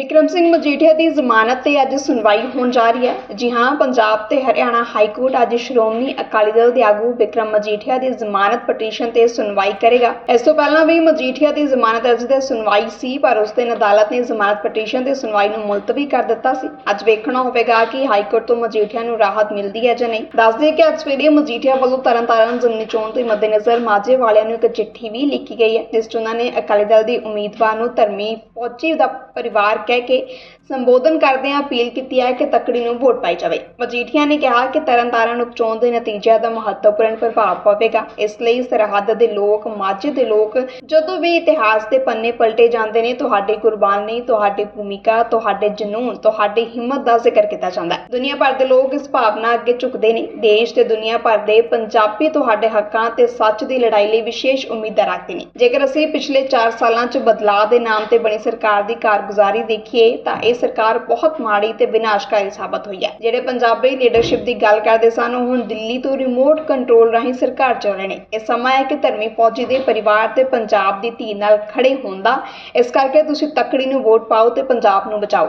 ਬਿਕਰਮ ਸਿੰਘ ਮਜੀਠੀਆ ਦੀ ਜ਼ਮਾਨਤ ਤੇ ਅੱਜ ਸੁਣਵਾਈ ਹੋਣ ਜਾ ਰਹੀ ਹੈ। ਜੀ ਹਾਂ, ਪੰਜਾਬ ਤੇ ਹਰਿਆਣਾ ਹਾਈ ਕੋਰਟ ਅੱਜ ਸ਼੍ਰੋਮਣੀ ਅਕਾਲੀ ਦਲ ਦੇ ਆਗੂ ਵਿਕਰਮ ਮਜੀਠੀਆ ਦੀ ਜ਼ਮਾਨਤ ਪਟੀਸ਼ਨ ਤੇ ਸੁਣਵਾਈ ਕਰੇਗਾ। ਇਸ ਤੋਂ ਪਹਿਲਾਂ ਵੀ ਮਜੀਠੀਆ ਦੀ ਜ਼ਮਾਨਤ ਅਰਜ਼ੀ ਤੇ ਸੁਣਵਾਈ ਸੀ, ਪਰ ਉਸ ਦਿਨ ਅਦਾਲਤ ਨੇ ਜ਼ਮਾਨਤ ਪਟੀਸ਼ਨ ਤੇ ਸੁਣਵਾਈ ਨੂੰ ਮੁਲਤਵੀ ਕਰ ਦਿੱਤਾ ਸੀ। ਅੱਜ ਵੇਖਣਾ ਹੋਵੇਗਾ ਕਿ ਹਾਈ ਕੋਰਟ ਤੋਂ ਮਜੀਠੀਆ ਨੂੰ ਰਾਹਤ ਮਿਲਦੀ ਹੈ ਜਾਂ ਨਹੀਂ। ਦੱਸ ਦਈਏ ਕਿ ਅੱਜ ਸਵੇਰੇ ਮਜੀਠੀਆ ਵੱਲੋਂ ਤਰਨਤਾਰਨ ਜ਼ਮਨੀ ਚੋਣ ਦੇ ਮੱਦੇਨਜ਼ਰ ਮਾਝੇ ਵਾਲਿਆਂ ਨੂੰ ਇੱਕ ਚਿੱਠੀ ਵੀ ਲਿਖੀ ਗਈ ਹੈ, ਜਿਸ 'ਚ ਉਹਨਾਂ ਨੇ ਅਕਾਲੀ ਦਲ ਦੇ ਉਮੀਦਵਾਰ ਨੂੰ ਧਰਮੀ ਫੌਜੀ ਦਾ ਪਰਿਵਾਰ ਕਹਿ ਕੇ ਸੰਬੋਧਨ ਕਰਦਿਆਂ ਅਪੀਲ ਕੀਤੀ ਹੈ ਕਿ ਤਕੜੀ ਨੂੰ ਵੋਟ ਪਾਈ ਜਾਵੇ। ਮਜੀਠੀਆ ਨੇ ਕਿਹਾ ਕਿ ਤਰਨਤਾਰਨ ਉਪਚੋਣ ਦੇ ਨਤੀਜਿਆਂ ਦਾ ਮਹੱਤਵਪੂਰਨ ਪ੍ਰਭਾਵ ਪਵੇਗਾ। ਇਸ ਲਈ ਸਰਹੱਦ ਦੇ ਲੋਕ, ਮਾਝੇ ਦੇ ਲੋਕ ਜਦੋਂ ਵੀ ਇਤਿਹਾਸ ਦੇ ਪੰਨੇ ਪਲਟੇ ਜਾਂਦੇ ਨੇ, ਤੁਹਾਡੀ ਕੁਰਬਾਨੀ, ਤੁਹਾਡੀ ਭੂਮਿਕਾ, ਤੁਹਾਡੇ ਜਨੂਨ, ਤੁਹਾਡੀ ਹਿੰਮਤ ਦਾ ਜ਼ਿਕਰ ਕੀਤਾ ਜਾਂਦਾ ਹੈ। ਦੁਨੀਆ ਭਰ ਦੇ ਲੋਕ ਇਸ ਭਾਵਨਾ ਅੱਗੇ ਝੁਕਦੇ ਨੇ। ਦੇਸ਼ ਤੇ ਦੁਨੀਆ ਭਰ ਦੇ ਪੰਜਾਬੀ ਤੁਹਾਡੇ ਹੱਕਾਂ ਤੇ ਸੱਚ ਦੀ ਲੜਾਈ ਲਈ ਵਿਸ਼ੇਸ਼ ਉਮੀਦਾਂ ਰੱਖਦੇ ਨੇ। ਜੇਕਰ ਅਸੀਂ ਪਿਛਲੇ 4 ਸਾਲਾਂ 'ਚ ਬਦਲਾਅ ਦੇ ਨਾਮ ਤੇ ਬਣੀ ਸਰਕਾਰ ਦੀ ਕਾਰਗੁਜ਼ਾਰੀ ਦੇਖੀਏ, ਤਾਂ ਇਸ ਸਰਕਾਰ ਬਹੁਤ ਮਾੜੀ ਤੇ ਵਿਨਾਸ਼ਕਾਰੀ ਸਾਬਤ ਹੋਈ ਹੈ। ਜਿਹੜੇ ਪੰਜਾਬੀ ਲੀਡਰਸ਼ਿਪ ਦੀ ਗੱਲ ਕਰਦੇ ਸਨ, ਉਹ ਹੁਣ ਦਿੱਲੀ ਤੋਂ ਰਿਮੋਟ ਕੰਟਰੋਲ ਰਾਹੀਂ ਸਰਕਾਰ ਚਲਾ ਰਹੇ ਨੇ। ਇਹ ਸਮਾਂ ਹੈ ਕਿ ਧਰਮੀ ਫੌਜੀ ਦੇ ਪਰਿਵਾਰ ਤੇ ਪੰਜਾਬ ਦੀ ਧੀ ਨਾਲ ਖੜੇ ਹੋਣ ਦਾ। ਇਸ ਕਰਕੇ ਤੁਸੀਂ ਤਕੜੀ ਨੂੰ ਵੋਟ ਪਾਓ ਤੇ ਪੰਜਾਬ ਨੂੰ ਬਚਾਓ।